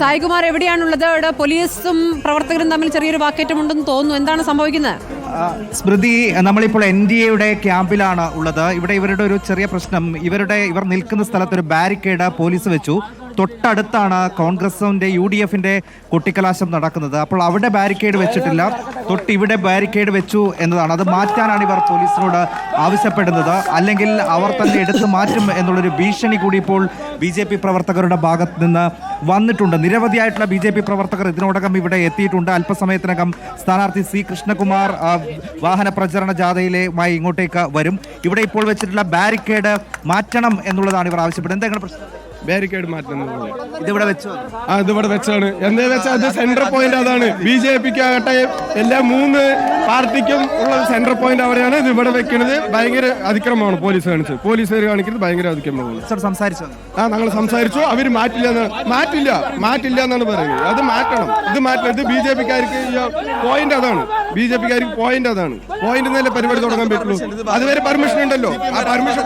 സായികുമാർ എവിടെയാണുള്ളത്? ഇവിടെ പോലീസും പ്രവർത്തകരും തമ്മിൽ ചെറിയൊരു വാക്കേറ്റമുണ്ടെന്ന് തോന്നുന്നു. എന്താണ് സംഭവിക്കുന്നത് സ്മൃതി നമ്മളിപ്പോൾ എൻ ഡി എയുടെ ക്യാമ്പിലാണ് ഉള്ളത്. ഇവിടെ ഇവരുടെ ഒരു ചെറിയ പ്രശ്നം. ഇവരുടെ ഇവർ നിൽക്കുന്ന സ്ഥലത്ത് ഒരു ബാരിക്കേഡ് പോലീസ് വെച്ചു. തൊട്ടടുത്താണ് കോൺഗ്രസിന്റെ യു ഡി എഫിന്റെ കൊട്ടിക്കലാശം നടക്കുന്നത്. അപ്പോൾ അവിടെ ബാരിക്കേഡ് വെച്ചിട്ടില്ല. തൊട്ട് ഇവിടെ ബാരിക്കേഡ് വെച്ചു എന്നതാണ്. അത് മാറ്റാനാണ് ഇവർ പോലീസിനോട് ആവശ്യപ്പെടുന്നത്. അല്ലെങ്കിൽ അവർ തന്നെ എടുത്തു മാറ്റും എന്നുള്ളൊരു ഭീഷണി കൂടി ഇപ്പോൾ ബി ജെ പി പ്രവർത്തകരുടെ ഭാഗത്ത് നിന്ന് വന്നിട്ടുണ്ട്. നിരവധിയായിട്ടുള്ള ബി ജെ പി പ്രവർത്തകർ ഇതിനോടകം ഇവിടെ എത്തിയിട്ടുണ്ട്. അല്പസമയത്തിനകം സ്ഥാനാർത്ഥി സി കൃഷ്ണകുമാർ വാഹന പ്രചരണ ജാഥയിലുമായി ഇങ്ങോട്ടേക്ക് വരും. ഇവിടെ ഇപ്പോൾ വെച്ചിട്ടുള്ള ബാരിക്കേഡ് മാറ്റണം എന്നുള്ളതാണ് ഇവർ ആവശ്യപ്പെടുന്നത്. എന്തെങ്കിലും പ്രശ്നം? ബാരിക്കേഡ് മാറ്റുന്നത് ഇതിവിടെ വെച്ചു? ആ ഇതിവിടെ വെച്ചാണ്. എന്താ വെച്ചാൽ അത് സെന്റർ പോയിന്റ് അതാണ്. ബി ജെ പിക്ക് ആകട്ടെ എല്ലാ മൂന്ന് പാർട്ടിക്കും ഉള്ള സെന്റർ പോയിന്റ് അവിടെയാണ് ഇത് ഇവിടെ വെക്കുന്നത് ഭയങ്കര അതിക്രമമാണ് പോലീസ് കാണിച്ചത്. പോലീസുകാർ കാണിക്കുന്നത് ഭയങ്കര അതിക്രമമാണ് സർ സംസാരിച്ചു? ആ ഞങ്ങൾ സംസാരിച്ചു. അവർ മാറ്റില്ല എന്ന് മാറ്റില്ല. മാറ്റില്ല എന്നാണ് പറയുന്നത്. അത് മാറ്റണം. ഇത് മാറ്റണം. ഇത് ബി ജെ പിക്കാർക്ക് പോയിന്റ് അതാണ്. ബി ജെ പിക്കാർക്ക് പോയിന്റ് അതാണ്. പോയിന്റ് എന്നല്ലേ പരിപാടി തുടങ്ങാൻ പറ്റുള്ളൂ. അതുവരെ പെർമിഷൻ ഉണ്ടല്ലോ. ആ പെർമിഷൻ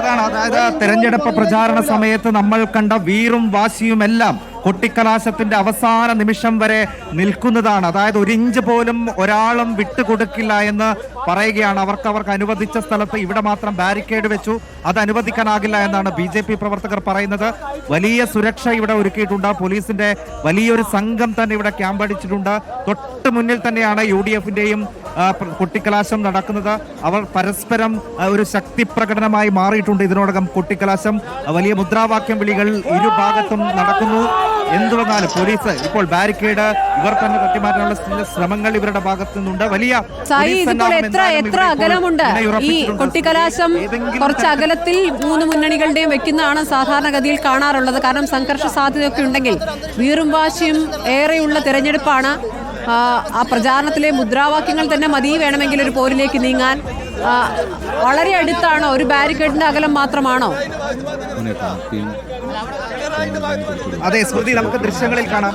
അതാണ്. അതായത് തെരഞ്ഞെടുപ്പ് പ്രചാരണ സമയത്ത് നമ്മൾ കണ്ട വീറും വാശിയും എല്ലാം കൊട്ടിക്കലാശത്തിന്റെ അവസാന നിമിഷം വരെ നിൽക്കുന്നതാണ്. അതായത് ഒരു ഇഞ്ച് പോലും ഒരാളും വിട്ടുകൊടുക്കില്ല എന്ന് പറയുകയാണ്. അവർക്ക് അവർക്ക് അനുവദിച്ച സ്ഥലത്ത് ഇവിടെ മാത്രം ബാരിക്കേഡ് വെച്ചു. അത് അനുവദിക്കാനാകില്ല എന്നാണ് ബി ജെ പി പ്രവർത്തകർ പറയുന്നത്. വലിയ സുരക്ഷ ഇവിടെ ഒരുക്കിയിട്ടുണ്ട്. പോലീസിന്റെ വലിയൊരു സംഘം തന്നെ ഇവിടെ ക്യാമ്പ് അടിച്ചിട്ടുണ്ട്. തൊട്ട് മുന്നിൽ തന്നെയാണ് യു ഡി എഫിന്റെയും കൊട്ടിക്കലാശം നടക്കുന്നത്. അവർ പരസ്പരം ഒരു ശക്തി പ്രകടനമായി മാറിയിട്ടുണ്ട്. ഇതിനോടകം കൊട്ടിക്കലാശം വലിയ മുദ്രാവാക്യം വിളികൾ ഇരുഭാഗത്തും നടക്കുന്നു. എന്തു വന്നാലും പോലീസ് ഇപ്പോൾ ബാരിക്കേഡ് ഇവർ തന്നെ തട്ടിമാറ്റാനുള്ള ചില ശ്രമങ്ങൾ ഇവരുടെ ഭാഗത്തു നിന്നുണ്ട്. വലിയ എത്ര എത്ര അകലമുണ്ട്? ഈ. കൊട്ടിക്കലാശം കുറച്ച് അകലത്തിൽ മൂന്ന് മുന്നണികളുടെയും വെക്കുന്നതാണ് സാധാരണഗതിയിൽ കാണാറുള്ളത്. കാരണം സംഘർഷ സാധ്യതയൊക്കെ ഉണ്ടെങ്കിൽ വീറും വാശിയും ഏറെയുള്ള തിരഞ്ഞെടുപ്പാണ്. ആ, ആ പ്രചാരണത്തിലെ മുദ്രാവാക്യങ്ങൾ തന്നെ മതി. വേണമെങ്കിൽ ഒരു പോരിലേക്ക് നീങ്ങാൻ. വളരെ അടുത്താണോ. ഒരു ബാരിക്കേഡിന്റെ അകലം മാത്രമാണോ? അതെ സ്മൃതി നമുക്ക് ദൃശ്യങ്ങളിൽ കാണാം.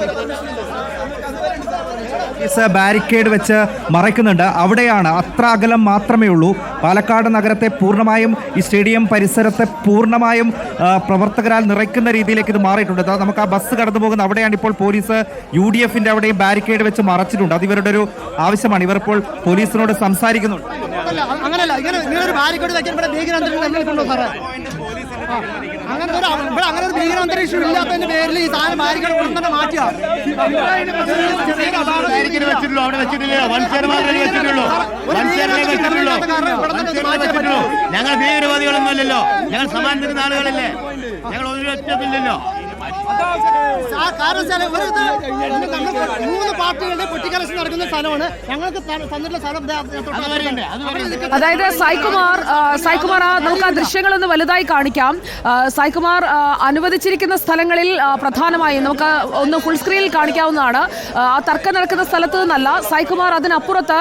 പോലീസ് ബാരിക്കേഡ് വെച്ച് മറയ്ക്കുന്നുണ്ട്. അവിടെയാണ് അത്ര അകലം മാത്രമേ ഉള്ളൂ. പാലക്കാട് നഗരത്തെ പൂർണമായും ഈ സ്റ്റേഡിയം പരിസരത്തെ പൂർണമായും പ്രവർത്തകരാൽ നിറയ്ക്കുന്ന രീതിയിലേക്ക് ഇത് മാറിയിട്ടുണ്ട്. ദാ നമുക്ക് ആ ബസ് കടന്നു പോകുന്ന അവിടെയാണ് ഇപ്പോൾ പോലീസ് യു ഡി എഫിന്റെ അവിടെയും ബാരിക്കേഡ് വെച്ച് മറച്ചിട്ടുണ്ട്. അത് ഇവരുടെ ഒരു ആവശ്യമാണ്. ഇവർ ഇപ്പോൾ പോലീസിനോട് സംസാരിക്കുന്നുണ്ട്. ഇങ്ങനെ ഒരു ബാരിക്കേഡ് വെക്കാൻ ഇവിടെ ഭീകരാന്തരീക്ഷം നിലനിൽക്കുന്നുണ്ടോ സാറേ? ഇവിടെ അങ്ങനെ ഒരു ഭീകരാന്തരീക്ഷം ഇല്ലാത്തതിന്റെ പേരിൽ ഈ സാധനം ഉടൻ തന്നെ മാറ്റുക അവിടെ വെച്ചിട്ടുള്ളൂ വെച്ചിട്ടുള്ളൂ. ഞങ്ങൾ ഭീകരവാദികളൊന്നുമല്ലല്ലോ ഞങ്ങൾ സമാനത്തിന്റെ ആളുകളല്ലേ ഞങ്ങൾ ഒറ്റപ്പില്ലല്ലോ ആ, കാരണം വെച്ചാൽ ഇവരത് മൂന്ന് പാർട്ടികളുടെ പൊട്ടിക്കലശം നടക്കുന്ന സ്ഥലമാണ്. ഞങ്ങൾക്ക് തന്നിട്ടുള്ള സ്ഥലം അതായത് സായ്കുമാർ ആ, സായ്കുമാർ ആ, നമുക്ക് ആ ദൃശ്യങ്ങളൊന്ന് വലുതായി കാണിക്കാം. സായികുമാർ അനുവദിച്ചിരിക്കുന്ന സ്ഥലങ്ങളിൽ പ്രധാനമായും നമുക്ക് ഒന്ന് ഫുൾ സ്ക്രീനിൽ കാണിക്കാവുന്നതാണ്. ആ, തർക്കം നടക്കുന്ന സ്ഥലത്ത് നിന്നല്ല സായ്കുമാർ അതിനപ്പുറത്ത്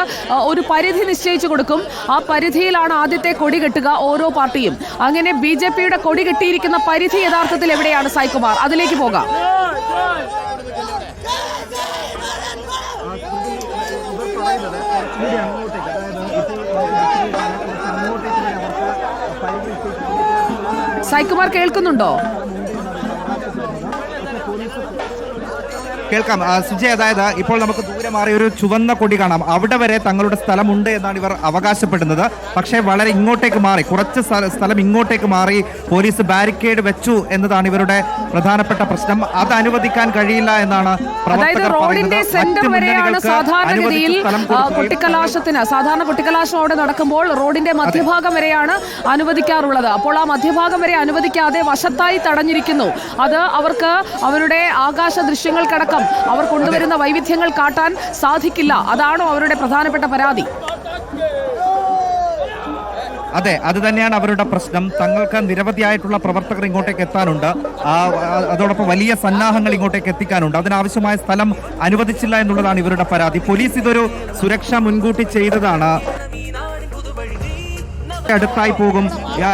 ഒരു പരിധി നിശ്ചയിച്ചു കൊടുക്കും. ആ പരിധിയിലാണ് ആദ്യത്തെ കൊടി കെട്ടുക ഓരോ പാർട്ടിയും. അങ്ങനെ ബി ജെ പിയുടെ കൊടി കെട്ടിയിരിക്കുന്ന പരിധി യഥാർത്ഥത്തിൽ എവിടെയാണ് സായ്കുമാർ അതിലേക്ക് പോകാം. സൈക്കുമാർ കേൾക്കുന്നുണ്ടോ? കേൾക്കാം. സുജയ് അതായത് ഇപ്പോൾ നമുക്ക് ദൂരെ മാറി ഒരു ചുവന്ന കൊടി കാണാം. അവിടെ വരെ തങ്ങളുടെ സ്ഥലമുണ്ട് എന്നാണ് ഇവർ അവകാശപ്പെടുന്നത്. പക്ഷേ വളരെ ഇങ്ങോട്ടേക്ക് മാറി കുറച്ച് സ്ഥലം ഇങ്ങോട്ടേക്ക് മാറി പോലീസ് ബാരിക്കേഡ് വെച്ചു എന്നതാണ് ഇവരുടെ പ്രധാനപ്പെട്ട പ്രശ്നം. അത് അനുവദിക്കാൻ കഴിയില്ല എന്നാണ് സാധാരണഗതിയിൽ കൊട്ടിക്കലാശത്തിന് സാധാരണ കുട്ടിക്കലാശം അവിടെ നടക്കുമ്പോൾ റോഡിന്റെ മധ്യഭാഗം വരെയാണ് അനുവദിക്കാറുള്ളത്. അപ്പോൾ ആ മധ്യഭാഗം വരെ അനുവദിക്കാതെ വശത്തായി തടഞ്ഞിരിക്കുന്നു. അത് അവർക്ക് അവരുടെ ആകാശ ദൃശ്യങ്ങൾക്കടക്കം അവർ കൊണ്ടുവരുന്ന വൈവിധ്യങ്ങൾ കാട്ടാൻ സാധിക്കില്ല. അതാണോ അവരുടെ പ്രധാനപ്പെട്ട പരാതി? അതെ അത് തന്നെയാണ് അവരുടെ പ്രശ്നം. തങ്ങൾക്ക് നിരവധിയായിട്ടുള്ള പ്രവർത്തകർ ഇങ്ങോട്ടേക്ക് എത്താനുണ്ട്. അതോടൊപ്പം വലിയ സന്നാഹങ്ങൾ ഇങ്ങോട്ടേക്ക് എത്തിക്കാനുണ്ട്. അതിനാവശ്യമായ സ്ഥലം അനുവദിച്ചില്ല എന്നുള്ളതാണ് ഇവരുടെ പരാതി. പോലീസ് ഇതൊരു സുരക്ഷ മുൻകൂട്ടി ചെയ്തതാണ്. അടുത്തായി പോകും.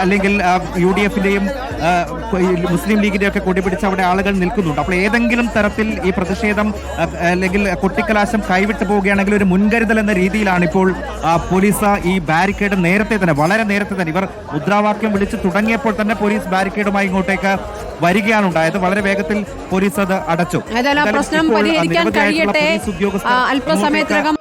അല്ലെങ്കിൽ യു ഡി എഫിന്റെയും മുസ്ലിം ലീഗിന്റെ ഒക്കെ കൊടി പിടിച്ച് അവിടെ ആളുകൾ നിൽക്കുന്നുണ്ട്. അപ്പോൾ ഏതെങ്കിലും തരത്തിൽ ഈ പ്രതിഷേധം അല്ലെങ്കിൽ കൊട്ടിക്കലാശം കൈവിട്ടു പോവുകയാണെങ്കിൽ ഒരു മുൻകരുതൽ എന്ന രീതിയിലാണ് ഇപ്പോൾ പോലീസ് ഈ ബാരിക്കേഡ് നേരത്തെ തന്നെ വളരെ നേരത്തെ തന്നെ ഇവർ മുദ്രാവാക്യം വിളിച്ച് തുടങ്ങിയപ്പോൾ തന്നെ പോലീസ് ബാരിക്കേഡുമായി ഇങ്ങോട്ടേക്ക് വരികയാണ് ഉണ്ടായത്. വളരെ വേഗത്തിൽ പോലീസ് അത് അടച്ചു. പ്രശ്നം പരിഹരിക്കാൻ കഴിയട്ടെ. അല്പസമയത്തിനകം